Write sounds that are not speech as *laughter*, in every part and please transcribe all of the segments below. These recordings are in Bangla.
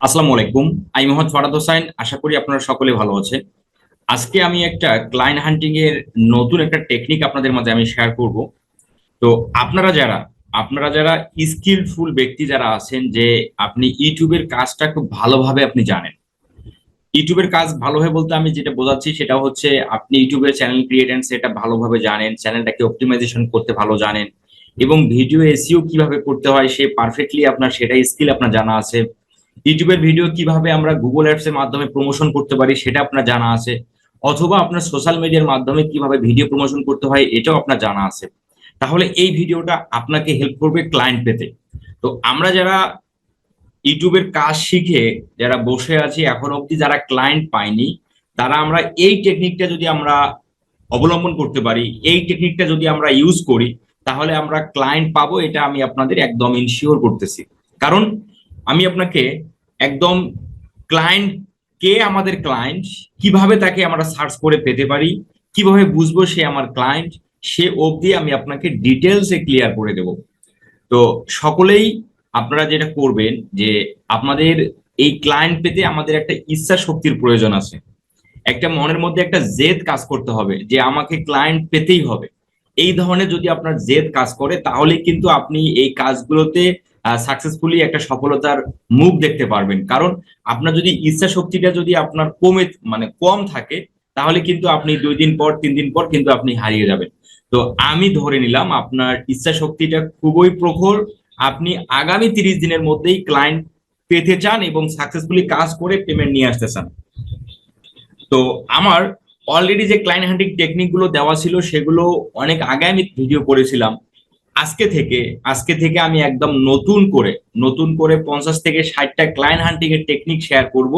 আসসালামু আলাইকুম। আমি মোহাম্মদ ফারাদ হোসাইন। আশা করি আপনারা সকলে ভালো আছেন। আজকে আমি একটা ক্লায়েন্ট হান্টিং এর নতুন একটা টেকনিক আপনাদের মাঝে আমি শেয়ার করব। তো আপনারা যারা আপনারা যারা স্কিলফুল ব্যক্তি যারা আছেন যে আপনি ইউটিউবের কাজটা খুব ভালোভাবে আপনি জানেন। ইউটিউবের কাজ ভালোভাবে বলতে আমি যেটা বোঝাচ্ছি সেটা হচ্ছে আপনি ইউটিউবের চ্যানেল ক্রিয়েটেন্স সেটা ভালোভাবে জানেন চ্যানেলটাকে অপটিমাইজেশন করতে ভালো জানেন এবং ভিডিও এসিও কীভাবে করতে হয় সে পারফেক্টলি আপনার সেটা স্কিল আপনার জানা আছে। ইউটিউবের ভিডিও কীভাবে আমরা গুগল অ্যাপস এর মাধ্যমে প্রমোশন করতে পারি সেটা আপনার জানা আছে, অথবা আপনার সোশ্যাল মিডিয়ার মাধ্যমে কীভাবে ভিডিও প্রমোশন করতে হয় এটাও আপনার জানা আছে। তাহলে এই ভিডিওটা আপনাকে হেল্প করবে ক্লায়েন্ট পেতে। তো আমরা যারা ইউটিউবের কাজ শিখে, যারা বসে আছি এখন অবধি যারা ক্লায়েন্ট পাইনি তারা আমরা এই টেকনিকটা যদি আমরা অবলম্বন করতে পারি, এই টেকনিকটা যদি আমরা ইউজ করি, তাহলে আমরা ক্লায়েন্ট পাবো, এটা আমি আপনাদের একদম ইনশিওর করতেছি। কারণ আমি আপনাকে একদম ক্লায়েন্ট কে আমাদের ক্লায়েন্ট কীভাবে তাকে আমরা সার্চ করে পেতে পারি, কীভাবে বুঝব সে আমার ক্লায়েন্ট সে অবধি আমি আপনাকে ডিটেলসে ক্লিয়ার করে দেব। তো সকলেই আপনারা যেটা করবেন যে আপনাদের এই ক্লায়েন্ট পেতে আমাদের একটা ইচ্ছা শক্তির প্রয়োজন আছে। একটা মনের মধ্যে একটা জেদ কাজ করতে হবে যে আমাকে ক্লায়েন্ট পেতেই হবে। এই ধরনের যদি আপনার জেদ কাজ করে তাহলে কিন্তু আপনি এই কাজগুলোতে সাকসেসফুলি একটা সফলতার মুখ দেখতে পারবেন। কারণ আপনার যদি ইচ্ছা শক্তিটা যদি আপনার কমে মানে কম থাকে, তাহলে কিন্তু আপনি দুই দিন পর, তিন দিন পর কিন্তু আপনি হারিয়ে যাবেন। তো আমি ধরে নিলাম, আপনার ইচ্ছা শক্তিটা খুবই প্রখর। আপনি আগামী তিরিশ দিনের মধ্যেই ক্লায়েন্ট পেতে চান এবং সাকসেসফুলি কাজ করে পেমেন্ট নিয়ে আসতে চান। তো আমার অলরেডি যে ক্লায়েন্ট হ্যান্ডিং টেকনিকগুলো দেওয়া ছিল, সেগুলো অনেক আগে আমি ভিডিও করেছিলাম। আজকে থেকে আজকে থেকে আমি একদম নতুন করে নতুন করে পঞ্চাশ থেকে ষাটটা ক্লায়েন্ট হান্টিং এর টেকনিক শেয়ার করব,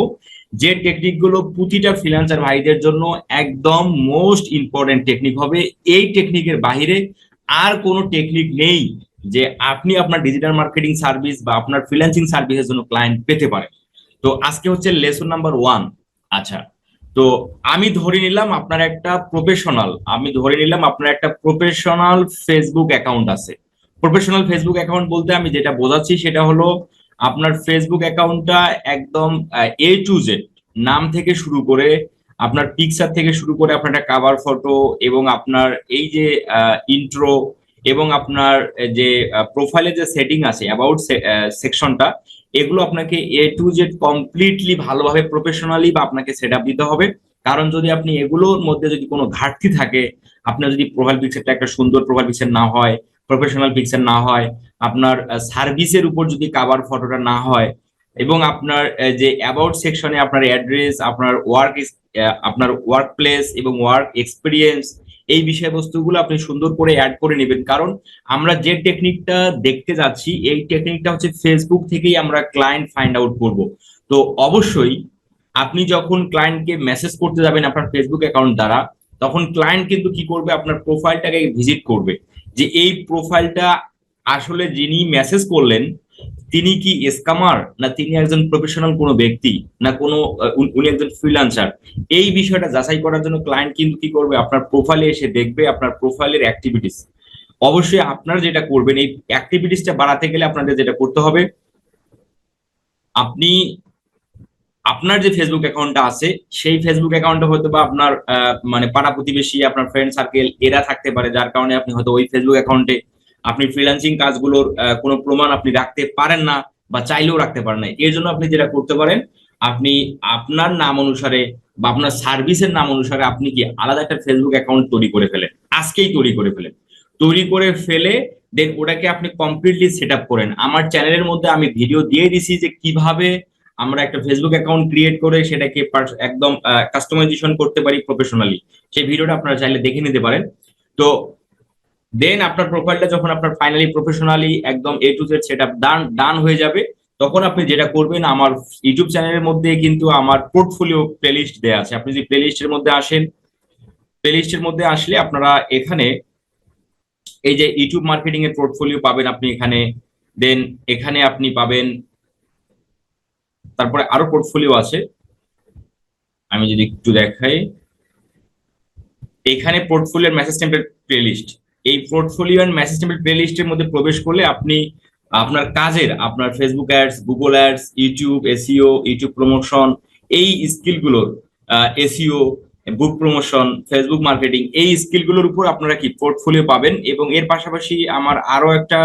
যে টেকনিকগুলো প্রতিটা ফ্রিল্যান্সার ভাইদের জন্য একদম মোস্ট ইম্পর্টেন্ট টেকনিক হবে। এই টেকনিকের বাহিরে আর কোনো টেকনিক নেই যে আপনি আপনার ডিজিটাল মার্কেটিং সার্ভিস বা আপনার ফ্রিল্যান্সিং সার্ভিসের জন্য ক্লায়েন্ট পেতে পারেন। তো আজকে হচ্ছে লেসন নাম্বার ওয়ান আচ্ছা তো আমি ধরে নিলাম আপনার একটা প্রফেশনাল আমি ধরে নিলাম আপনার একটা প্রফেশনাল ফেসবুক অ্যাকাউন্ট আছে। প্রফেশনাল ফেসবুক অ্যাকাউন্ট বলতে আমি যেটা বোঝাচ্ছি সেটা হলো আপনার ফেসবুক অ্যাকাউন্টটা একদম এ টু জেড নাম থেকে শুরু করে, আপনার পিকচার থেকে শুরু করে আপনার একটা কাভার ফটো এবং আপনার এই যে ইন্ট্রো এবং আপনার যে প্রোফাইলে যে সেটিং আছে অ্যাবাউট সেকশনটা এগুলো আপনাকে এ টু জেড কমপ্লিটলি ভালোভাবে প্রফেশনালি বা আপনাকে সেট আপ দিতে হবে। কারণ যদি আপনি এগুলোর মধ্যে যদি কোনো ঘাটতি থাকে, আপনার যদি প্রোফাইল পিকচারটা একটা সুন্দর প্রোফাইল পিকচার না হয় প্রফেশনাল পিকচার না হয়, আপনার সার্ভিসের উপর যদি কাভার ফটোটা না হয়, এবং আপনার যে অ্যাবাউট সেকশনে আপনার অ্যাড্রেস আপনার ওয়ার্ক আপনার ওয়ার্ক প্লেস এবং ওয়ার্ক এক্সপিরিয়েন্স এই বিষয়বস্তুগুলো আপনি সুন্দর করে অ্যাড করে নেবেন। কারণ আমরা যে টেকনিকটা দেখতে যাচ্ছি, এই টেকনিকটা হচ্ছে ফেসবুক থেকেই আমরা ক্লায়েন্ট ফাইন্ড আউট করব। তো অবশ্যই আপনি যখন ক্লায়েন্টকে মেসেজ করতে যাবেন আপনার ফেসবুক অ্যাকাউন্ট দ্বারা, তখন ক্লায়েন্ট কিন্তু কি করবে? আপনার প্রোফাইলটাকে ভিজিট করবে। যে এই প্রোফাইলটা আসলে যিনি মেসেজ করলেন তিনি কি স্কামার? না তিনি একজন প্রফেশনাল কোনো ব্যক্তি? না কোনো উনি একজন ফ্রিলান্সার এই বিষয়টা যাচাই করার জন্য ক্লায়েন্ট কিন্তু কি করবে? আপনার প্রোফাইলে এসে দেখবে আপনার প্রোফাইলের অ্যাক্টিভিটিস অবশ্যই আপনারা যেটা করবেন, এই অ্যাক্টিভিটিসটা বাড়াতে গেলে আপনাদের যেটা করতে হবে, আপনি, আপনার যে ফেসবুক অ্যাকাউন্টটা আছে, সেই ফেসবুক অ্যাকাউন্টে হয়তো বা আপনার মানে পাড়া প্রতিবেশী, আপনার ফ্রেন্ড সার্কেল এরা থাকতে পারে, যার কারণে আপনি হয়তো ওই ফেসবুক অ্যাকাউন্টে আপনি ফ্রিল্যান্সিং কাজগুলোর কোনো প্রমাণ আপনি রাখতে পারেন না বা চাইলেও রাখতে পারেন না। এর জন্য আপনি যেটা করতে পারেন, আপনি আপনার নাম অনুসারে বা আপনার সার্ভিসের নাম অনুসারে আপনি কি আলাদা একটা ফেসবুক অ্যাকাউন্ট তৈরি করে ফেলেন? আজকেই তৈরি করে ফেলেন। তৈরি করে ফেলে দেন ওটাকে আপনি কমপ্লিটলি সেট আপ করেন। আমার চ্যানেলের মধ্যে আমি ভিডিও দিয়ে দিছি যে কীভাবে আমরা একটা ফেসবুক অ্যাকাউন্ট ক্রিয়েট করে সেটাকে একদম কাস্টমাইজেশন করতে পারি প্রফেশনালি সেই ভিডিওটা আপনারা চাইলে দেখে নিতে পারেন। তো দেন আপনার প্রোফাইলটা যখন আপনার ফাইনালি প্রফেশনালি একদম A to Z set up done done হয়ে যাবে, তখন আপনি যেটা করবেন, আমার ইউটিউব চ্যানেলের মধ্যে কিন্তু আমার পোর্টফোলিও প্লেলিস্ট দেওয়া আছে। আপনি যদি প্লেলিস্টের মধ্যে আসেন প্লেলিস্টের মধ্যে আসলে আপনারা এখানে এই যে ইউটিউব মার্কেটিং এর পোর্টফোলিও পাবেন আপনি এখানে। দেন এখানে আপনি পাবেন, তারপরে আরও পোর্টফোলিও আছে। আমি যদি একটু দেখাই, এখানে পোর্টফোলিওর মেসেজ টেম্পলেট প্লেলিস্ট এই পোর্টফোলিও এন্ড মেসেজ টেম্পলেট প্লেলিস্টের মধ্যে প্রবেশ করলে আপনি, আপনার কাজের, আপনার Facebook ads Google ads YouTube SEO YouTube promotion এই স্কিলগুলোর SEO book promotion Facebook marketing এই স্কিলগুলোর উপর আপনারা কি পোর্টফোলিও পাবেন? এবং এর পাশাপাশি আমার আরও একটা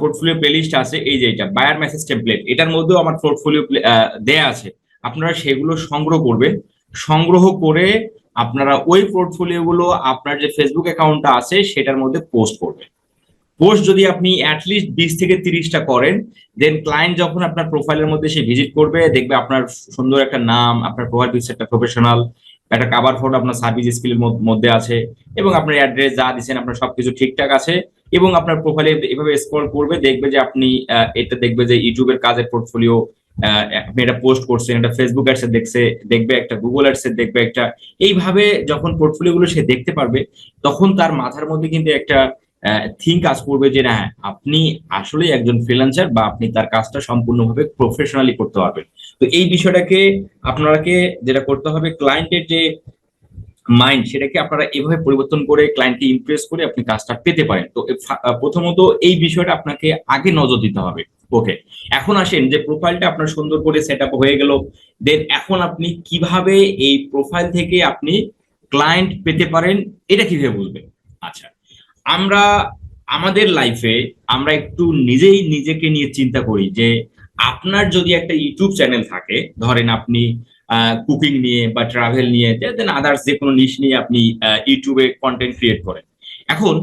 পোর্টফোলিও প্লেলিস্ট আছে, এই যে এটা বায়ার মেসেজ টেমপ্লেট এটার মধ্যেও আমার পোর্টফোলিও দেয়া আছে। আপনারা সেগুলো সংগ্রহ করবেন। সংগ্রহ করে আপনারা ওই পোর্টফোলিও গুলো আপনার যে ফেসবুক অ্যাকাউন্টটা আছে, সেটার মধ্যে পোস্ট করবেন। পোস্ট যদি আপনি অ্যাটলিস্ট বিশ থেকে তিরিশটা করেন দেন ক্লায়েন্ট যখন আপনার প্রোফাইলের মধ্যে সে ভিজিট করবে, দেখবে আপনার সুন্দর একটা নাম, আপনার প্রোফাইল একটা প্রফেশনাল একটা কাভার ফটো আপনার সার্ভিস স্কিলের মধ্যে আছে, এবং আপনার অ্যাড্রেস যা দিচ্ছেন আপনার সবকিছু ঠিকঠাক আছে এবং আপনার প্রোফাইলে এভাবে স্ক্রল করবে, দেখবে যে আপনি এটা দেখবে যে ইউটিউবের কাজের পোর্টফোলিও আপনি এটা পোস্ট করছেন, এটা ফেসবুক অ্যাডসে দেখছে, দেখবে একটা গুগল অ্যাডসে দেখবে একটা, এইভাবে যখন পোর্টফোলিও গুলো সে দেখতে পারবে, তখন তার মাথার মধ্যে কিন্তু একটা থিঙ্ক কাজ করবে যে না আপনি আসলে একজন ফ্রিল্যান্সার বা আপনি তার কাজটা সম্পূর্ণভাবে প্রফেশনালি করতে পারবেন। তো এই বিষয়টাকে আপনাকে যেটা করতে হবে ক্লায়েন্টের যে মাইন্ড সেটাকে আপনারা এভাবে পরিবর্তন করে ক্লায়েন্টকে ইমপ্রেস করে আপনি কাজটা পেতে পারেন। তো প্রথমত এই বিষয়টা আপনাকে আগে নজর দিতে হবে। ওকে এখন আসেন যে প্রোফাইলটা আপনার সুন্দর করে সেট আপ হয়ে গেল। দেন এখন আপনি কীভাবে এই প্রোফাইল থেকে আপনি ক্লায়েন্ট পেতে পারেন, এটা কীভাবে বুঝবেন? আচ্ছা আমরা, আমাদের লাইফে আমরা একটু নিজেই নিজেকে নিয়ে চিন্তা করি যে আপনার যদি একটা ইউটিউব চ্যানেল থাকে, ধরেন আপনি কুকিং নিয়ে বা ট্রাভেল নিয়ে দেন আদার্স যে কোনো নিশ নিয়ে আপনি ইউটিউবে কন্টেন্ট ক্রিয়েট করেন। এখন,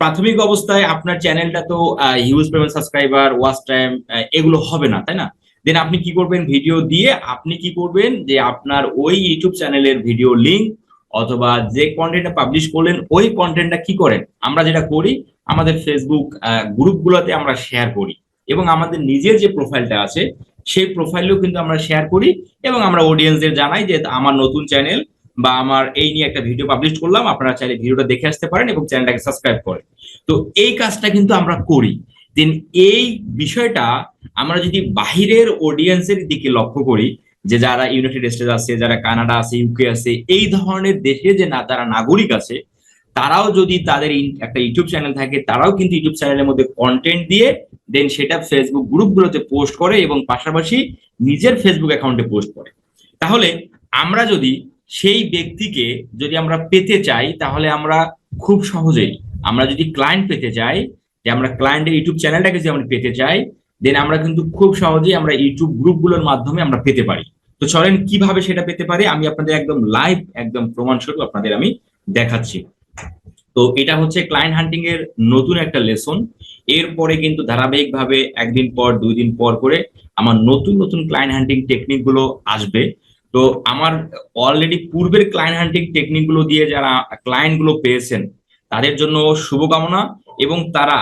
প্রাথমিক অবস্থায় আপনার চ্যানেলটা তো huge payment subscriber watch time এগুলো হবে না, তাই না? দেন আপনি কি করবেন? ভিডিও দিয়ে আপনি কি করবেন? যে আপনার ওই ইউটিউব চ্যানেলের ভিডিও লিঙ্ক অথবা যে কন্টেন্টটা পাবলিশ করলেন, ওই কন্টেন্টটা কি করেন? আমরা যেটা করি, আমাদের ফেসবুক গ্রুপগুলোতে আমরা শেয়ার করি এবং আমাদের নিজের যে প্রোফাইলটা আছে সেই প্রোফাইলেও কিন্তু আমরা শেয়ার করি এবং আমরা অডিয়েন্সদের জানাই যে আমার নতুন চ্যানেল বা আমার এই নিয়ে একটা ভিডিও পাবলিশ করলাম। আপনারা চাইলে ভিডিওটা দেখে আসতে পারেন এবং চ্যানেলটাকে সাবস্ক্রাইব করেন। তো এই কাজটা কিন্তু আমরা করি। দেন এই বিষয়টা আমরা যদি বাহিরের অডিয়েন্সের দিকে লক্ষ্য করি, যে যারা ইউনাইটেড স্টেটস আছে, যারা কানাডা আছে ইউকে আছে, এই ধরনের দেশে যে না যারা নাগরিক আছে তারাও যদি তাদের একটা ইউটিউব চ্যানেল থাকে, তারাও কিন্তু ইউটিউব চ্যানেলের মধ্যে কন্টেন্ট দিয়ে দেন সেটা ফেসবুক গ্রুপগুলোতে পোস্ট করে এবং পাশাপাশি নিজের ফেসবুক অ্যাকাউন্টে পোস্ট করে। তাহলে আমরা যদি সেই ব্যক্তিকে যদি আমরা পেতে চাই, তাহলে আমরা খুব সহজেই আমরা যদি ক্লায়েন্ট পেতে চাই, যে আমরা ক্লায়েন্টের ইউটিউব চ্যানেলটাকে যদি আমরা পেতে চাই দেন আমরা কিন্তু খুব সহজেই আমরা ইউটিউব গ্রুপগুলোর মাধ্যমে আমরা পেতে পারি। তো চলেন কীভাবে সেটা পেতে পারি, আমি আপনাদের একদম লাইভ একদম প্রমাণস্বরূপ আপনাদের আমি দেখাচ্ছি। তো এটা হচ্ছে ক্লায়েন্ট হান্টিং এর নতুন একটা লেসন এরপরে কিন্তু ধারাবাহিকভাবে একদিন পর, দুই দিন পর করে আমার নতুন নতুন ক্লায়েন্ট হান্টিং টেকনিকগুলো আসবে। তো আমার অলরেডি পূর্বের ক্লায়েন্ট হান্টিং টেকনিকগুলো দিয়ে যারা ক্লায়েন্টগুলো পেয়েছেন, তাদের জন্য শুভকামনা এবং তারা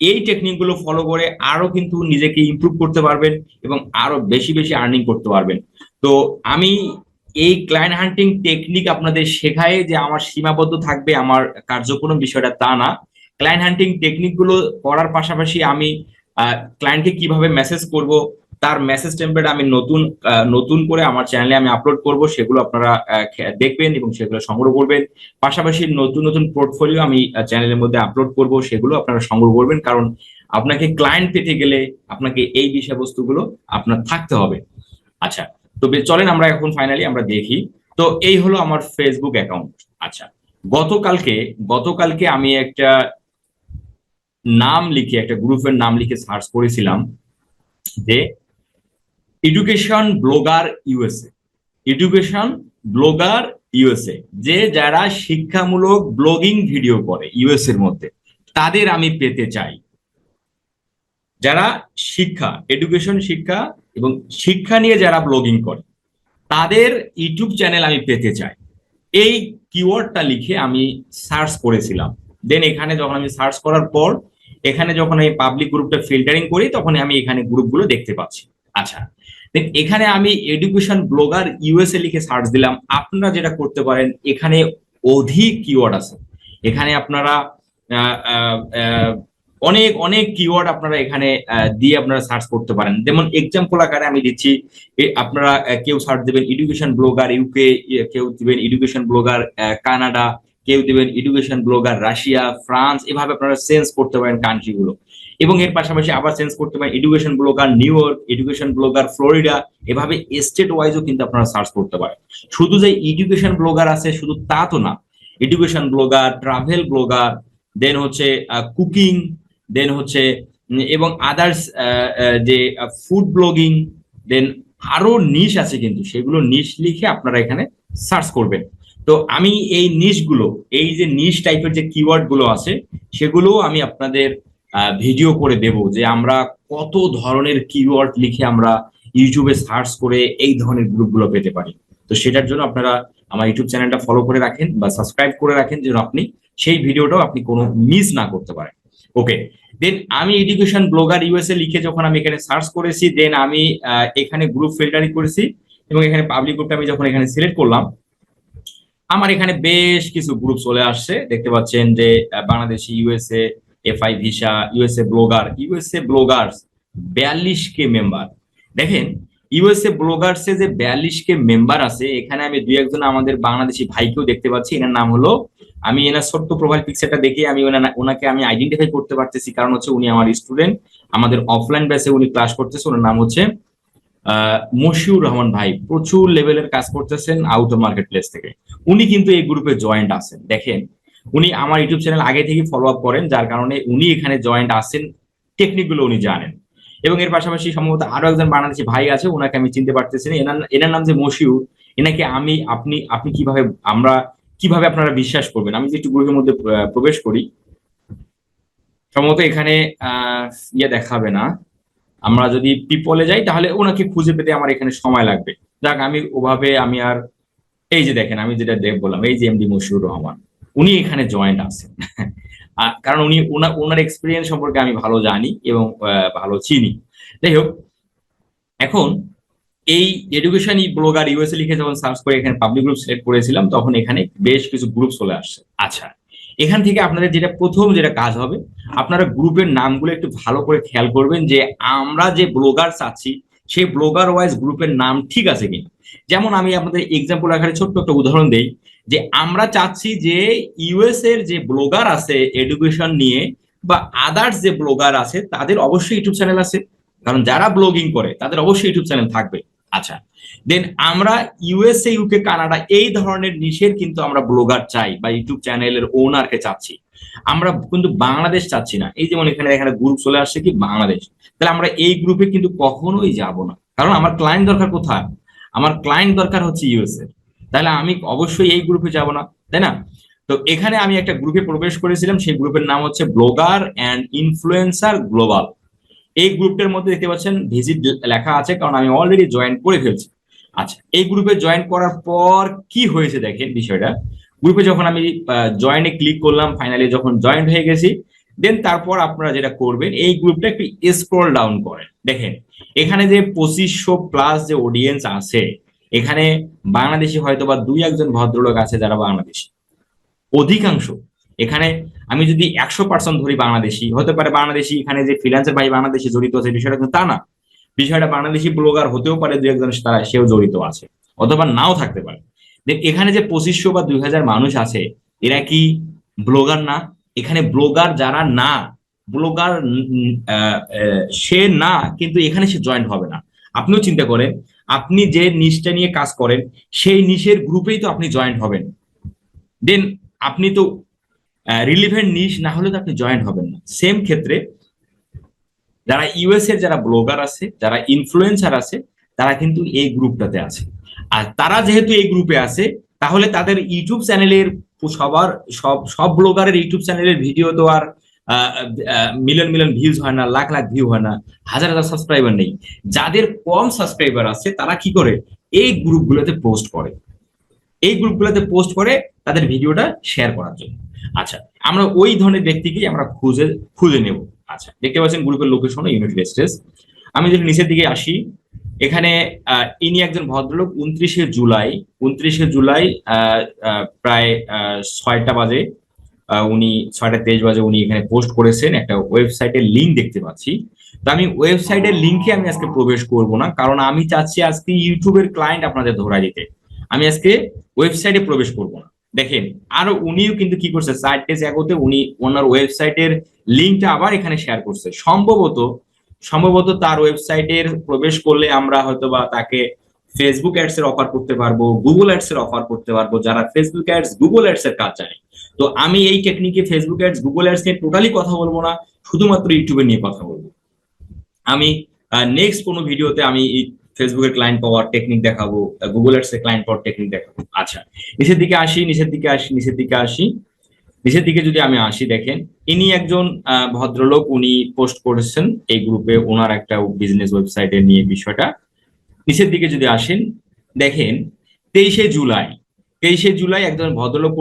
এই টেকনিকগুলো ফলো করে আরও কিন্তু নিজেকে ইমপ্রুভ করতে পারবেন এবং আরও বেশি বেশি আর্নিং করতে পারবেন। তো আমি এই ক্লায়েন্ট হান্টিং টেকনিক আপনাদের শেখায় যে আমার সীমাবদ্ধ থাকবে আমার কার্যক্রম বিষয়টা তা না। ক্লায়েন্ট হান্টিং টেকনিকগুলো করার পাশাপাশি আমি ক্লায়েন্টকে কীভাবে মেসেজ করব, তার মেসেজ টেম্পলেট আমি নতুন নতুন করে আমার চ্যানেলে আমি আপলোড করব, সেগুলো আপনারা দেখবেন এবং সেগুলো সংগ্রহ করবেন। পাশাপাশি নতুন নতুন পোর্টফোলিও আমি চ্যানেলের মধ্যে আপলোড করব, সেগুলো আপনারা সংগ্রহ করবেন, কারণ আপনাকে ক্লায়েন্ট পেতে গেলে আপনাকে এই বিষয়বস্তুগুলো আপনার থাকতে হবে। আচ্ছা তো চলেন আমরা এখন ফাইনালি আমরা দেখি। তো এই হলো আমার ফেসবুক অ্যাকাউন্ট আচ্ছা গতকালকে গতকালকে আমি একটা নাম লিখে, একটা গ্রুপের নাম লিখে সার্চ করেছিলাম যে education blogger USA education blogger USA যে যারা শিক্ষামূলক ব্লগিং ভিডিও করে ইউএস এর মধ্যে, তাদের আমি পেতে চাই। যারা শিক্ষা এডুকেশন শিক্ষা এবং শিক্ষা নিয়ে যারা ব্লগিং করে, তাদের ইউটিউব চ্যানেল আমি পেতে চাই। এই কিওয়ার্ডটা লিখে আমি সার্চ করেছিলাম। দেন এখানে যখন আমি সার্চ করার পর, এখানে যখন আমি পাবলিক গ্রুপটা ফিল্টারিং করি, তখন আমি এখানে গ্রুপগুলো দেখতে পাচ্ছি। আচ্ছা দেন এখানে আমি এডুকেশন ব্লগার ইউএসএ লিখে সার্চ দিলাম। আপনারা যেটা করতে পারেন, এখানে অধিক কিওয়ার্ড আছে। এখানে আপনারা অনেক অনেক কিওয়ার্ড আপনারা এখানে দিয়ে আপনারা সার্চ করতে পারেন। যেমন এক্সাম্পল আকারে আমি দিচ্ছি আপনারা কেউ সার্চ দেবেন এডুকেশন ব্লগার ইউকে কেউ দিবেন এডুকেশন ব্লগার কানাডা, কেউ দিবেন এডুকেশন ব্লগার রাশিয়া, ফ্রান্স, এভাবে আপনারা সেন্স করতে পারেন কান্ট্রিগুলো এবং এর পাশাপাশি আবার চেঞ্জ করতে পারেন education blogger New York education blogger Florida এভাবে স্টেট ওয়াইজও কিন্তু আপনারা সার্চ করতে পারেন। শুধু যে এডুকেশন ব্লগার আছে, শুধু তা তো না। Education blogger travel blogger then হচ্ছে কুকিং দেন হচ্ছে এবং আদার্স যে ফুড ব্লগিং দেন আরও নিশ আছে কিন্তু। সেগুলো নিশ লিখে আপনারা এখানে সার্চ করবেন। তো আমি এই নিশগুলো এই যে নিশ টাইপের যে কিওয়ার্ডগুলো আছে সেগুলো আমি আপনাদের ভিডিও করে দেব যে আমরা কত ধরনের কিওয়ার্ড লিখে আমরা ইউটিউবে সার্চ করে এই ধরনের গ্রুপগুলো পেতে পারি। তো সেটার জন্য আপনারা আমার ইউটিউব চ্যানেলটা ফলো করে রাখেন বা সাবস্ক্রাইব করে রাখেন যেন আপনি সেই ভিডিওটাও আপনি কোনো মিস না করতে পারেন। ওকে দেন আমি এডুকেশন ব্লগার ইউএসএ লিখে যখন আমি এখানে সার্চ করেছি দেন আমি এখানে গ্রুপ ফিল্টারিং করেছি এবং এখানে পাবলিক গ্রুপটা আমি যখন এখানে সিলেক্ট করলাম, আমার এখানে বেশ কিছু গ্রুপ চলে আসছে। দেখতে পাচ্ছেন যে Bangladeshi USA FI visa USA blogger USA bloggers বিয়াল্লিশ কে মেম্বার দেখেন ইউএসএ ব্লগার্স যে বিয়াল্লিশ কে মেম্বার আছে, এখানে আমি দুই একজন আমাদের বাংলাদেশি ভাইকেও দেখতে পাচ্ছি। এনার নাম হলো আমি এনার ছোট্ট প্রোফাইল পিকচারটা দেখে আমি ওনা- ওনাকে আমি আইডেন্টিফাই করতে পারতেছি, কারণ হচ্ছে উনি আমার স্টুডেন্ট আমাদের অফলাইন ব্যাচে উনি ক্লাস করতেছে, ওনার নাম হচ্ছে মশিউর রহমান ভাই। প্রচুর লেভেলের কাজ করতেছেন আউট অফ মার্কেট প্লেস থেকে। উনি কিন্তু এই গ্রুপে জয়েন্ট আছেন। দেখেন, উনি আমার ইউটিউব চ্যানেল আগে থেকে ফলো আপ করেন, যার কারণে উনি এখানে জয়েন্ট আছেন টেকনিকগুলো উনি জানেন। এবং এর পাশাপাশি সম্ভবত আরও একজন বাংলাদেশি ভাই আছে, ওনাকে আমি চিনতে পারতেছি না। এনার এনার নাম যে মশিউর, এনাকে আমি আপনি আপনি কীভাবে আমরা কীভাবে আপনারা বিশ্বাস করবেন? আমি যে একটু মধ্যে প্রবেশ করি, সম্ভবত এখানে ইয়ে দেখাবে না। আমরা যদি পিপলে যাই, তাহলে ওনাকে খুঁজে পেতে আমার এখানে সময় লাগবে। যাক, আমি ওভাবে আমি আর, এই যে দেখেন, আমি যেটা দেখ, বললাম, এই যে এমডি মশিউর রহমান, উনি এখানে জয়েন্ট আছেন। *laughs* কারণ উনি ওনার ওনার এক্সপিরিয়েন্স সম্পর্কে আমি ভালো জানি এবং ভালো চিনি। যাই হোক, এখন এই এডুকেশন ব্লগার ইউএসএ লিখে যখন সার্চ করে এখানে পাবলিক গ্রুপ সিলেক্ট করেছিলাম, তখন এখানে বেশ কিছু গ্রুপ চলে আসছে। আচ্ছা এখান থেকে আপনাদের যেটা প্রথম যেটা কাজ হবে, আপনারা গ্রুপের নামগুলো একটু ভালো করে খেয়াল করবেন যে আমরা যে ব্লগার চাচ্ছি সেই ব্লগার ওয়াইজ গ্রুপের নাম ঠিক আছে কিনা। যেমন আমি আপনাদের এক্সাম্পল আকারে ছোট্ট একটা উদাহরণ দেই, যে আমরা চাচ্ছি যে ইউএস এর যে ব্লগার আছে এডুকেশন নিয়ে বা আদার্স যে ব্লগার আছে, তাদের অবশ্যই ইউটিউব চ্যানেল আছে। কারণ যারা ব্লগিং করে, তাদের অবশ্যই ইউটিউব চ্যানেল থাকবে। আচ্ছা দেন আমরা ইউএসএ ইউকে কানাডা এই ধরনের নিশের কিন্তু আমরা ব্লগার চাই বা ইউটিউব চ্যানেলের ওনারকে চাচ্ছি। আমরা কিন্তু বাংলাদেশ চাচ্ছি না। এই যেমন এখানে এখানে গ্রুপ চলে আসছে কি? বাংলাদেশ। তাহলে আমরা এই গ্রুপে কিন্তু কখনোই যাব না। কারণ আমার ক্লায়েন্ট দরকার কোথায়? আমার ক্লায়েন্ট দরকার হচ্ছে ইউএসএ তাহলে আমি অবশ্যই এই গ্রুপে যাব না, তাই না? তো এখানে আমি একটা গ্রুপে প্রবেশ করেছিলাম, সেই গ্রুপের নাম হচ্ছে ব্লগার অ্যান্ড ইনফ্লুয়েন্সার গ্লোবাল এই গ্রুপটার মধ্যে দেখতে পাচ্ছেন ভিজিট লেখা আছে, কারণ আমি অলরেডি জয়েন করে ফেলছি। আচ্ছা এই গ্রুপে জয়েন করার পর কি হয়েছে দেখেন বিষয়টা। গ্রুপে যখন আমি জয়েনে ক্লিক করলাম ফাইনালি যখন জয়েন হয়ে গেছি দেন তারপর আপনারা যেটা করবেন, এই গ্রুপটা একটু স্ক্রল ডাউন করেন। দেখেন, এখানে যে পঁচিশশো প্লাস যে অডিয়েন্স আছে, এখানে বাংলাদেশি হয়তো বা দুই একজন ভদ্রলোক আছে যারা বাংলাদেশি। অধিকাংশ, এখানে আমি যদি একশো পার্সেন্ট ধরি বাংলাদেশি, হতে পারে বাংলাদেশি, এখানে যে ফ্রিল্যান্সার ভাই বাংলাদেশি জড়িত আছে, বিষয়টা কিন্তু তা না। বিষয়টা বাংলাদেশি ব্লগার হতেও পারে, দু একজন তারা, সেও জড়িত আছে, অথবা নাও থাকতে পারে। এখানে যে পঁচিশশো বা দুই হাজার মানুষ আছে, এরা কি ব্লগার না? এখানে ব্লগার যারা না ব্লগার সে না, কিন্তু এখানে সে জয়েন্ট হবে না। আপনিও চিন্তা করেন, আপনি যে নিশটা নিয়ে কাজ করেন, সেই নিশের গ্রুপেই তো আপনি জয়েন্ট হবেন। দেন আপনি তো রিলিভেন্ট নিশ না হলে তো আপনি জয়েন হবেন না। সেম ক্ষেত্রে যারা ইউএস এর যারা ব্লগার আছে, যারা ইনফ্লুয়েন্সার আছে, তারা কিন্তু এই গ্রুপটাতে আছে। আর তারা যেহেতু এই গ্রুপে আছে, তাহলে তাদের ইউটিউব চ্যানেলের সবার, সব সব ব্লগারের ইউটিউব চ্যানেলের ভিডিও তো আর মিলিয়ন মিলিয়ন ভিউজ হয় না, লাখ লাখ ভিউ হয় না, হাজার হাজার সাবস্ক্রাইবার নেই। যাদের কম সাবস্ক্রাইবার আছে, তারা কি করে? এই গ্রুপগুলোতে পোস্ট করে। এই গ্রুপগুলোতে পোস্ট করে তাদের ভিডিওটা শেয়ার করার জন্য। আচ্ছা আমরা ওই ধরনের ব্যক্তিকেই আমরা খুঁজে খুঁজে নেব। আচ্ছা দেখতে পাচ্ছেন গ্রুপের লোকেশন ইউনাইটেড স্টেটস আমি যদি নিচের দিকে আসি, এখানে ইনি একজন ভদ্রলোক, উনত্রিশে জুলাই উনত্রিশে জুলাই প্রায় ছয়টা বাজে উনি, ছয়টা তেইশ বাজে উনি এখানে পোস্ট করেছেন একটা ওয়েবসাইটের লিঙ্ক দেখতে পাচ্ছি। তো আমি ওয়েবসাইটের লিঙ্কে আমি আজকে প্রবেশ করব না, কারণ আমি চাচ্ছি আজকে ইউটিউবের ক্লায়েন্ট আপনাদের ধরা দিতে। আমি আজকে ওয়েবসাইটে প্রবেশ করব না। দেখেন, আরও উনিও কিন্তু কি করছে সাইট টেস এগোতে উনি ওনার ওয়েবসাইটের লিঙ্কটা আবার এখানে শেয়ার করছে। সম্ভবত সম্ভবত তার ওয়েবসাইটের প্রবেশ করলে আমরা হয়তো বা তাকে ফেসবুক অ্যাডস এর অফার করতে পারব গুগল অ্যাডস এর অফার করতে পারব, যারা ফেসবুক অ্যাডস গুগল অ্যাডস এর কাজ জানে। তো আমি এই টেকনিকে ফেসবুক অ্যাডস গুগল অ্যাডস নিয়ে টোটালি কথা বলব না, শুধুমাত্র ইউটিউবে নিয়ে কথা বলব। আমি নেক্সট কোনো ভিডিওতে আমি ফেসবুকের ক্লায়েন্ট পাওয়ার টেকনিক দেখাবো গুগল এর ক্লায়েন্ট পাওয়ার টেকনিক দেখাবো। আচ্ছা নিচের দিকে আসি, নিচের দিকে আসি, নিচের দিকে আসি। নিচের দিকে যদি আমি আসি, দেখেন, ইনি একজন ভদ্রলোক, উনি পোস্ট করেছেন এই গ্রুপে ওনার একটা বিজনেস ওয়েবসাইটে নিয়ে বিষয়টা। নিচের দিকে যদি আসেন, দেখেন, তেইশে জুলাই তেইশে জুলাই একজন ভদ্রলোক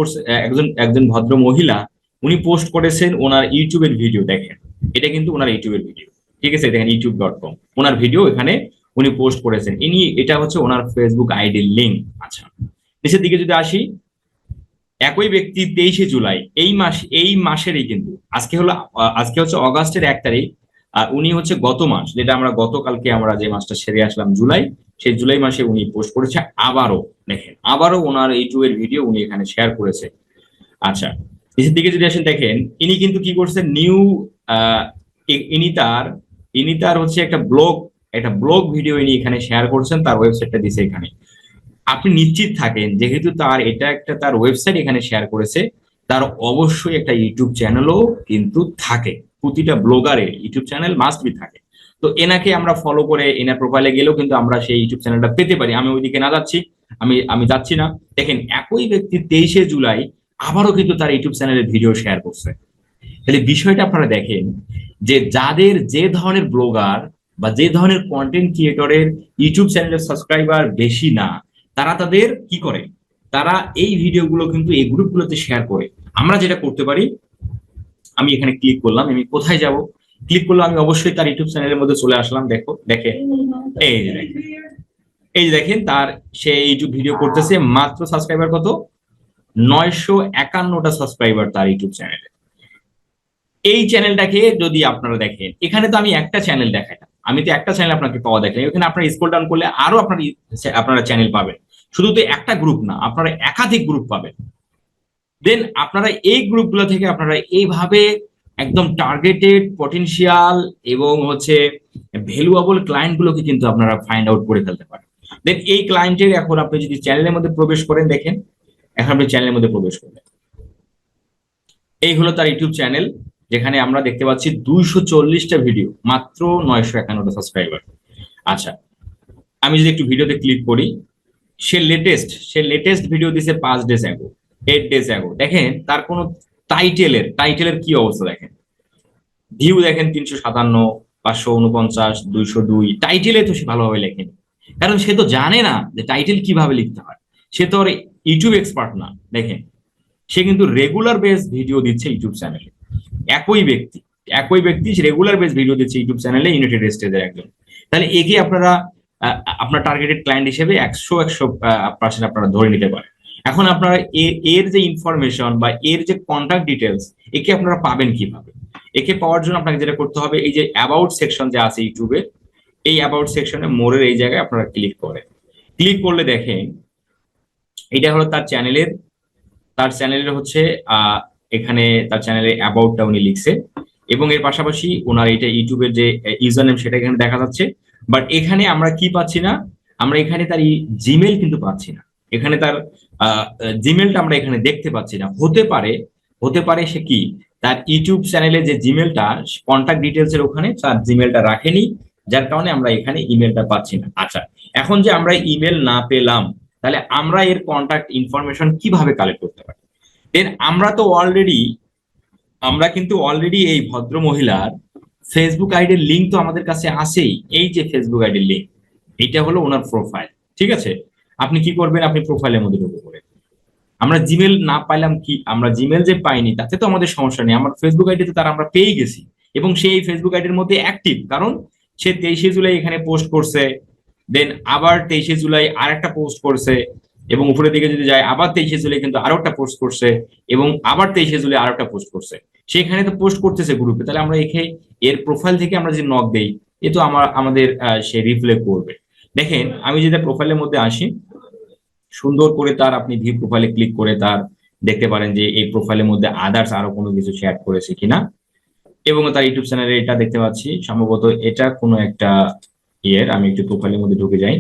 একজন একজন ভদ্র মহিলা, উনি পোস্ট করেছেন ওনার ইউটিউবের ভিডিও দেখেন। এটা কিন্তু ওনার ইউটিউবের ভিডিও ঠিক আছে, দেখেন ইউটিউব ডট কম ওনার ভিডিও এখানে উনি পোস্ট করেছেন। ইনি এটা হচ্ছে ওনার ফেসবুক আইডি লিঙ্ক আচ্ছা নিচের দিকে যদি আসি, একই ব্যক্তি তেইশে জুলাই, এই মাস, এই মাসেরই কিন্তু, আজকে হলো আজকে হচ্ছে অগাস্টের এক তারিখ, আর উনি হচ্ছে গত মাস, যেটা আমরা গতকালকে আমরা যে মাসটা সেরে আসলাম জুলাই, সেই জুলাই মাসে উনি পোস্ট করেছে, আবারও দেখেন, আবারও ওনার ইউটিউবের ভিডিও উনি এখানে শেয়ার করেছে। আচ্ছা নিচের দিকে যদি আসেন দেখেন, ইনি কিন্তু কি করছেন নিউ ইনি তার ইনি তার হচ্ছে একটা ব্লগ একটা ব্লগ ভিডিও ইনি এখানে শেয়ার করছেন, তার ওয়েবসাইটটা দিছে এখানে। আপনি নিশ্চিত থাকেন, যেহেতু তার এটা একটা তার ওয়েবসাইট এখানে শেয়ার করেছে, তার অবশ্যই একটা ইউটিউব চ্যানেলও কিন্তু থাকে। প্রতিটা ব্লগারের ইউটিউব চ্যানেল মাস্ট বি থাকে। তো এনাকে আমরা ফলো করে, এনার প্রোফাইলে গেলেও কিন্তু আমরা সেই ইউটিউব চ্যানেলটা পেতে পারি। আমি ওইদিকে না যাচ্ছি, আমি আমি যাচ্ছি না। দেখেন, একই ব্যক্তি তেইশে জুলাই আবারও কিন্তু তার ইউটিউব চ্যানেলে ভিডিও শেয়ার করছে। তাহলে বিষয়টা আপনারা দেখেন যে যাদের যে ধরনের ব্লগার বা যে ধরনের কন্টেন্ট ক্রিয়েটরের ইউটিউব চ্যানেলের সাবস্ক্রাইবার বেশি না, তারা তাদের কি করে? তারা এই ভিডিওগুলো কিন্তু এই গ্রুপগুলোতে শেয়ার করে। আমরা যেটা করতে পারি, আমি এখানে ক্লিক করলাম, আমি কোথায় যাব? ক্লিক করলাম আমি অবশ্যই তার ইউটিউব চ্যানেলের মধ্যে চলে আসলাম, দেখো, দেখে। এই যে এই যে দেখেন, তার সে ইউটিউব ভিডিও করতেছে, মাত্র সাবস্ক্রাইবার কত? নয়শো একান্নটা সাবস্ক্রাইবার তার ইউটিউব চ্যানেলে এই চ্যানেলটাকে যদি আপনারা দেখেন, এখানে তো আমি একটা চ্যানেল দেখাইলাম। আমি তো একটা চ্যানেল আপনাকে পাওয়া দেখলাম এখানে আপনারা স্ক্রল ডাউন করলে আরও আপনার আপনারা চ্যানেল পাবেন। শুধু তো একটা গ্রুপ না, আপনারা একাধিক গ্রুপ পাবেন। দেন আপনারা এই গ্রুপগুলো থেকে আপনারা এইভাবে একদম টার্গেটেড পটেনশিয়াল এবং হচ্ছে ভ্যালুয়েবল ক্লায়েন্টগুলোকে কিন্তু আপনারা ফাইন্ড আউট করে ফেলতে পারেন। দেন এই ক্লায়েন্টের এখন আপনি যদি চ্যানেলের মধ্যে প্রবেশ করেন, দেখেন, এখন আপনি চ্যানেলের মধ্যে প্রবেশ করবেন এই হলো তার ইউটিউব চ্যানেল যেখানে আমরা দেখতে পাচ্ছি দুইশো চল্লিশটা ভিডিও, মাত্র নয়শো একান্নটা সাবস্ক্রাইবার আচ্ছা আমি যদি একটু ভিডিওতে ক্লিক করি, সে লেটেস্ট সে লেটেস্ট ভিডিও দিছে পাঁচ days ago eight days ago দেখেন, তার কোনো টাইটেলের টাইটেলের কি অবস্থা দেখেন? ভিউ দেখেন তিনশো সাতান্ন, পাঁচশো উনপঞ্চাশ, দুইশো দুই। টাইটেলে তো সে ভালোভাবে লেখেনি। কারণ সে তো জানে না যে টাইটেল কীভাবে লিখতে হয়। সে তো আর ইউটিউব এক্সপার্ট না, দেখেন। সে কিন্তু রেগুলার বেস ভিডিও দিচ্ছে ইউটিউব চ্যানেলে একই ব্যক্তি একই ব্যক্তি রেগুলার বেস ভিডিও দিচ্ছে ইউটিউব চ্যানেলে ইউনাইটেড স্টেটের একজন। তাহলে একে আপনারা আপনার টার্গেটেড ক্লায়েন্ট হিসেবে একশো একশো পার্সেন্ট আপনারা ধরে নিতে পারেন। এখন আপনারা এর যে ইনফরমেশন বা এর যে কন্ট্যাক্ট ডিটেলস একে আপনারা পাবেন কীভাবে? একে পাওয়ার জন্য আপনাকে যেটা করতে হবে, এই যে অ্যাবাউট সেকশন যে আছে ইউটিউবে, এই অ্যাবাউট সেকশনে মোড়ের এই জায়গায় আপনারা ক্লিক করেন ক্লিক করলে দেখেন, এটা হলো তার চ্যানেলের তার চ্যানেলের হচ্ছে এখানে তার চ্যানেলে অ্যাবাউটটা উনি লিখছে। এবং এর পাশাপাশি ওনার এটা ইউটিউবের যে ইউজার নেম সেটা এখানে দেখা যাচ্ছে। বাট এখানে আমরা কি পাচ্ছি না? আমরা এখানে তার জিমেল কিন্তু পাচ্ছি না। এখানে তার জিমেলটা আমরা এখানে দেখতে পাচ্ছি না। হতে পারে হতে পারে সে কি? তার ইউটিউব চ্যানেলে যে জিমেলটা কন্ট্যাক্ট ডিটেলস এর ওখানে তার জিমেলটা রাখেনি। যার কারণে আমরা এখানে ইমেলটা পাচ্ছি না। আচ্ছা এখন যে আমরা ইমেল না পেলাম, তাহলে আমরা এর কন্ট্যাক্ট ইনফরমেশন কীভাবে কালেক্ট করতে পারি? দেন আমরা তো অলরেডি আমরা কিন্তু অলরেডি এই ভদ্র মহিলার ফেসবুক আইডির লিঙ্ক তো আমাদের কাছে আসেই এই যে ফেসবুক আইডির লিঙ্ক এটা হলো ওনার প্রোফাইল ঠিক আছে? আপনি কি করবেন? আপনি প্রোফাইলের মধ্যে ঢুকে পড়েন। আমরা জিমেল না পাইলাম কি? আমরা জিমেল যে পাইনি, তাতে তো আমাদের সমস্যা নেই। আমার ফেসবুক আইডিতে তার আমরা পেয়ে গেছি। এবং সেই ফেসবুক আইডির মধ্যে অ্যাক্টিভ কারণ সে তেইশে জুলাই এখানে পোস্ট করছে। দেন আবার তেইশে জুলাই আর একটা পোস্ট করছে। এবং উপরের দিকে যদি যায়, আবার তেইশে জুলাই কিন্তু আরও একটা পোস্ট করছে এবং আবার তেইশে জুলাই আরও একটা পোস্ট করছে। সেখানে তো পোস্ট করতেছে গ্রুপে তাহলে আমরা এখে এর প্রোফাইল থেকে আমরা যে নক দেই, এ তো আমার, আমাদের সে রিপ্লে করবে। দেখেন, আমি যদি প্রোফাইলের মধ্যে আসি, সুন্দর করে তার আপনি ভিউ প্রোফাইলে ক্লিক করে তার দেখতে পারেন যে এই প্রোফাইলের মধ্যে আদার্স আরও কোনো কিছু শেয়ার করেছে কিনা। এবং তার ইউটিউব চ্যানেলে এটা দেখতে পাচ্ছি। সম্ভবত এটা কোনো একটা ইয়ের, আমি একটু প্রোফাইলের মধ্যে ঢুকে যাই।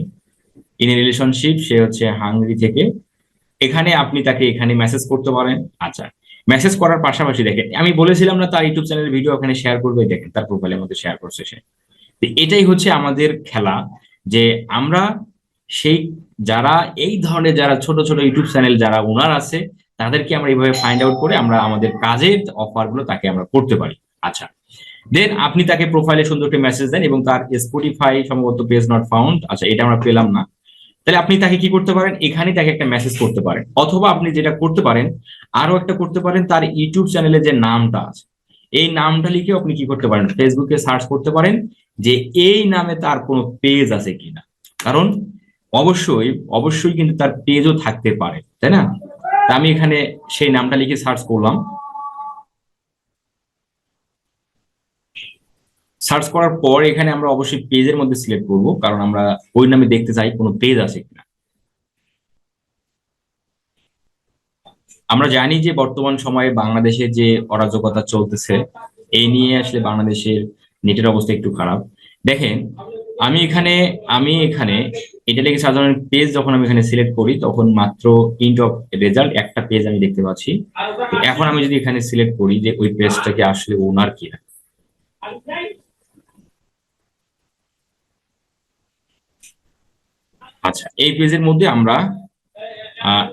ইন রিলেশনশিপ সে হচ্ছে হাঙ্গরি থেকে। এখানে আপনি তাকে এখানে মেসেজ করতে পারেন। আচ্ছা মেসেজ করার পাশাপাশি দেখেন, আমি বলেছিলাম না তার ইউটিউব চ্যানেলের ভিডিও ওখানে শেয়ার করবে, দেখেন তার প্রোফাইলের মধ্যে শেয়ার করছে সে। এটাই হচ্ছে আমাদের খেলা, যে আমরা সেই, যারা এই ধরনের যারা ছোট ছোট ইউটিউব চ্যানেল যারা ওনার আছে, তাদেরকে আমরা এইভাবে ফাইন্ড আউট করে আমরা আমাদের কাজের অফারগুলো তাকে আমরা করতে পারি। আচ্ছা দেন আপনি তাকে প্রোফাইলে সুন্দর একটা মেসেজ দেন এবং তার স্পটিফাই সম্ভবত পেজ নট ফাউন্ড আচ্ছা এটা আমরা পেলাম না। তাহলে আপনি তাকে কি করতে পারেন? এখানে তাকে একটা মেসেজ করতে পারেন। অথবা আপনি যেটা করতে পারেন, আরও একটা করতে পারেন, তার ইউটিউব চ্যানেলে যে নামটা আছে, এই নামটা লিখে আপনি কি করতে পারেন? ফেসবুকে সার্চ করতে পারেন যে এই নামে তার কোনো পেজ আছে কিনা। কারণ অবশ্যই অবশ্যই কিন্তু তার পেজও থাকতে পারে, তাই না? আমি এখানে সেই নামটা লিখে সার্চ করলাম। সার্চ করার পর এখানে আমরা অবশ্যই পেজের মধ্যে সিলেক্ট করব, কারণ আমরা ওই নামে দেখতে চাই কোনো পেজ আছে কিনা। আমরা জানি যে বর্তমান সময়ে বাংলাদেশে যে অরাজকতা চলতেছে এই নিয়ে আসলে বাংলাদেশের নেটের অবস্থা একটু খারাপ। দেখেন, আমি এখানে আমি এখানে এটা লিখে সাধারণ পেজ যখন আমি এখানে সিলেক্ট করি, তখন মাত্র ইন্ট অফ রেজাল্ট একটা পেজ আমি দেখতে পাচ্ছি। এখন আমি যদি এখানে সিলেক্ট করি যে ওই পেজটাকে আসলে ওনার কিনা। আচ্ছা এই পেজের মধ্যে আমরা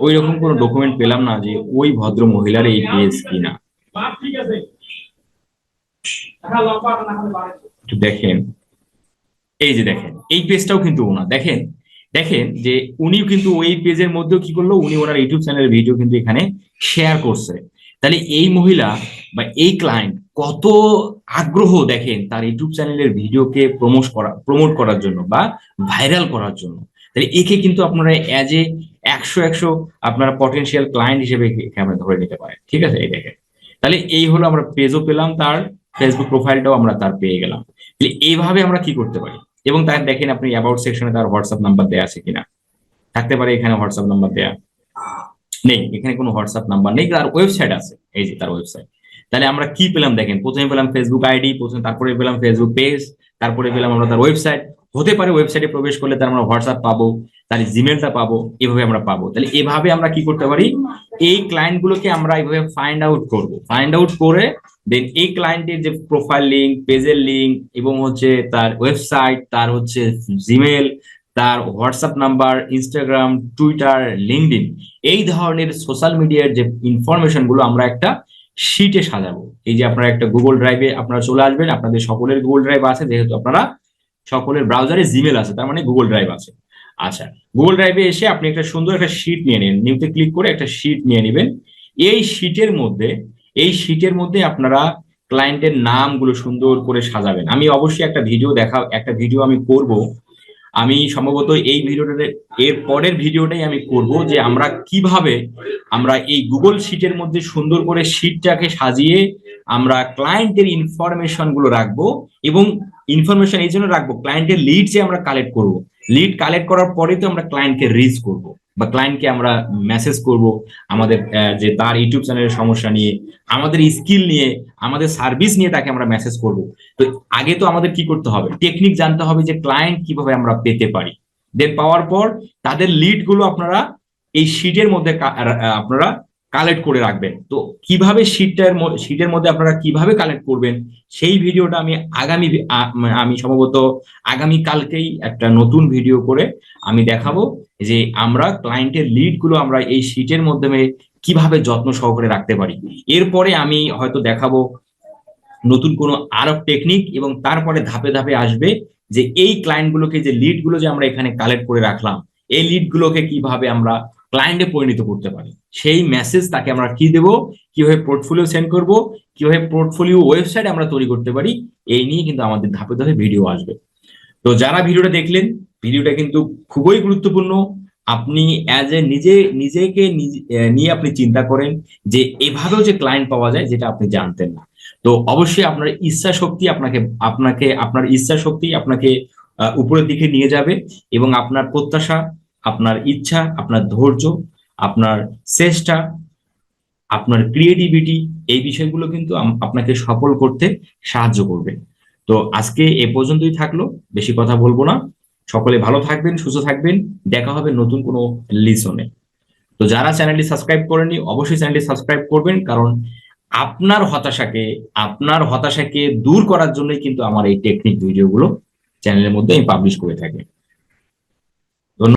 ওই রকম কোনো ডকুমেন্ট পেলাম না যে ওই ভদ্র মহিলার এই পেজ কিনা। দেখেন। এই যে দেখেন, এই পেজটাও কিন্তু ওনার। দেখেন দেখেন যে উনিও কিন্তু ওই পেজের মধ্যেও কি করল? উনি ওনার ইউটিউব চ্যানেলের ভিডিও কিন্তু এখানে শেয়ার করছে। তাহলে এই মহিলা বা এই ক্লায়েন্ট কত আগ্রহ দেখেন তার ইউটিউব চ্যানেলের ভিডিওকে প্রমোট করা প্রমোট করার জন্য বা ভাইরাল করার জন্য। তাহলে একে কিন্তু আপনারা অ্যাজ এ একশো একশো আপনারা পটেন্সিয়াল ক্লায়েন্ট হিসেবে আমরা ধরে নিতে পারেন। ঠিক আছে? দেখেন। তাহলে এই হলো আমরা পেজও পেলাম তার ফেসবুক প্রোফাইলটাও আমরা তার পেয়ে গেলাম। তাহলে এইভাবে আমরা কি করতে পারি? এবং তার দেখেন আপনি অ্যাবাউট সেকশনে তার হোয়াটসঅ্যাপ নাম্বার দেওয়া আছে কিনা? থাকতে পারে এখানে হোয়াটসঅ্যাপ নাম্বার দেয়া। নেই, এখানে কোনো হোয়াটসঅ্যাপ নাম্বার নেই, তার ওয়েবসাইট আছে। এই যে তার ওয়েবসাইট তাহলে আমরা কি পেলাম দেখেন? প্রথমে পেলাম ফেসবুক আইডি প্রথমে তারপরে পেলাম ফেসবুক পেজ তারপরে পেলাম আমরা তার ওয়েবসাইট হতে পারে ওয়েবসাইটে প্রবেশ করলে তার আমরা হোয়াটসঅ্যাপ পাবো, তার জিমেলটা পাবো, এভাবে আমরা পাবো। তাহলে এভাবে আমরা কি করতে পারি? এই ক্লায়েন্ট গুলোকে আমরা এইভাবে ফাইন্ড আউট করব। ফাইন্ড আউট করে দেন এই ক্লায়েন্টের যে প্রোফাইল লিঙ্ক পেজের লিঙ্ক এবং হচ্ছে তার ওয়েবসাইট তার হচ্ছে জিমেল তার WhatsApp number Instagram Twitter LinkedIn এই ধরনের সোশ্যাল মিডিয়ার যে ইনফরমেশনগুলো আমরা একটা শিটে সাজাবো। এই যে আপনারা একটা গুগল ড্রাইভে আপনারা চলে আসবেন, আপনাদের সকলের গুগল ড্রাইভ আছে, যেহেতু আপনারা সকলের ব্রাউজারে জিমেল আছে, তার মানে গুগল ড্রাইভ আছে। আচ্ছা গুগল ড্রাইভে এসে আপনি একটা সুন্দর একটা শিট নিয়ে নিন নিউতে ক্লিক করে একটা শিট নিয়ে নেবেন। এই শিটের মধ্যে, এই শিটের মধ্যে আপনারা ক্লায়েন্টের নামগুলো সুন্দর করে সাজাবেন। আমি অবশ্যই একটা ভিডিও দেখা, একটা ভিডিও আমি করব। আমি সম্ভবত এই ভিডিওটাতে, এর পরের ভিডিওটাই আমি করব যে আমরা কীভাবে আমরা এই গুগল শিটের মধ্যে সুন্দর করে শিটটাকে সাজিয়ে আমরা ক্লায়েন্টের ইনফরমেশনগুলো রাখব এবং ইনফরমেশন এই জন্য রাখব ক্লায়েন্টের লিড যে আমরা কালেক্ট করব। লিড কালেক্ট করার পরে তো আমরা ক্লায়েন্টকে রিচ করব বা ক্লায়েন্টকে আমরা মেসেজ করব আমাদের যে তার ইউটিউব চ্যানেলের সমস্যা নিয়ে, আমাদের স্কিল নিয়ে, আমাদের সার্ভিস নিয়ে তাকে আমরা মেসেজ করব। তো আগে তো আমাদের কি করতে হবে? টেকনিক জানতে হবে যে ক্লায়েন্ট কীভাবে আমরা পেতে পারি। দেন পাওয়ার পর তাদের লিডগুলো আপনারা এই শিটের মধ্যে আপনারা কালেক্ট করে রাখবেন। তো কীভাবে শিটটার শিটের মধ্যে আপনারা কীভাবে কালেক্ট করবেন, সেই ভিডিওটা আমি আগামী আমি সম্ভবত আগামী কালকেই একটা নতুন ভিডিও করে আমি দেখাবো যে আমরা ক্লায়েন্টের লিডগুলো আমরা এই শিটের মাধ্যমে কীভাবে যত্ন সহকারে রাখতে পারি। এরপরে আমি হয়তো দেখাবো নতুন কোনো আরও টেকনিক এবং তারপরে ধাপে ধাপে আসবে যে এই ক্লায়েন্টগুলোকে যে লিডগুলো যে আমরা এখানে কালেক্ট করে রাখলাম, এই লিড গুলোকে কীভাবে আমরা ক্লায়েন্টে পরিণত করতে পারি। সেই মেসেজ তাকে আমরা কি দেব? কীভাবে পোর্টফোলিও সেন্ড করব? কীভাবে পোর্টফোলিও ওয়েবসাইট আমরা তৈরি করতে পারি? এই নিয়ে কিন্তু আমাদের ধাপে ধাপে ভিডিও আসবে। তো যারা ভিডিওটা দেখলেন ভিডিওটা কিন্তু খুবই গুরুত্বপূর্ণ। আপনি অ্যাজ এ নিজে, নিজেকে নিয়ে আপনি চিন্তা করেন যে এভাবেও যে ক্লায়েন্ট পাওয়া যায়, যেটা আপনি জানতেন না। তো অবশ্যই আপনার ইচ্ছা শক্তি আপনাকে আপনাকে, আপনার ইচ্ছা শক্তি আপনাকে উপরের দিকে নিয়ে যাবে এবং আপনার প্রত্যাশা আপনার ইচ্ছা, আপনার ধৈর্য, আপনার চেষ্টা, আপনার ক্রিয়েটিভিটি এই বিষয়গুলো কিন্তু আপনাকে সফল করতে সাহায্য করবে। তো আজকে এ পর্যন্তই থাকল, বেশি কথা বলব না। সকলে ভালো থাকবেন, সুস্থ থাকবেন, দেখা হবে নতুন কোনো লিসনে তো যারা চ্যানেলটি সাবস্ক্রাইব করেনি অবশ্যই চ্যানেলটি সাবস্ক্রাইব করবেন, কারণ আপনার হতাশাকে আপনার হতাশাকে দূর করার জন্যই কিন্তু আমার এই টেকনিক ভিডিওগুলো চ্যানেলের মধ্যে আমি পাবলিশ করে থাকি।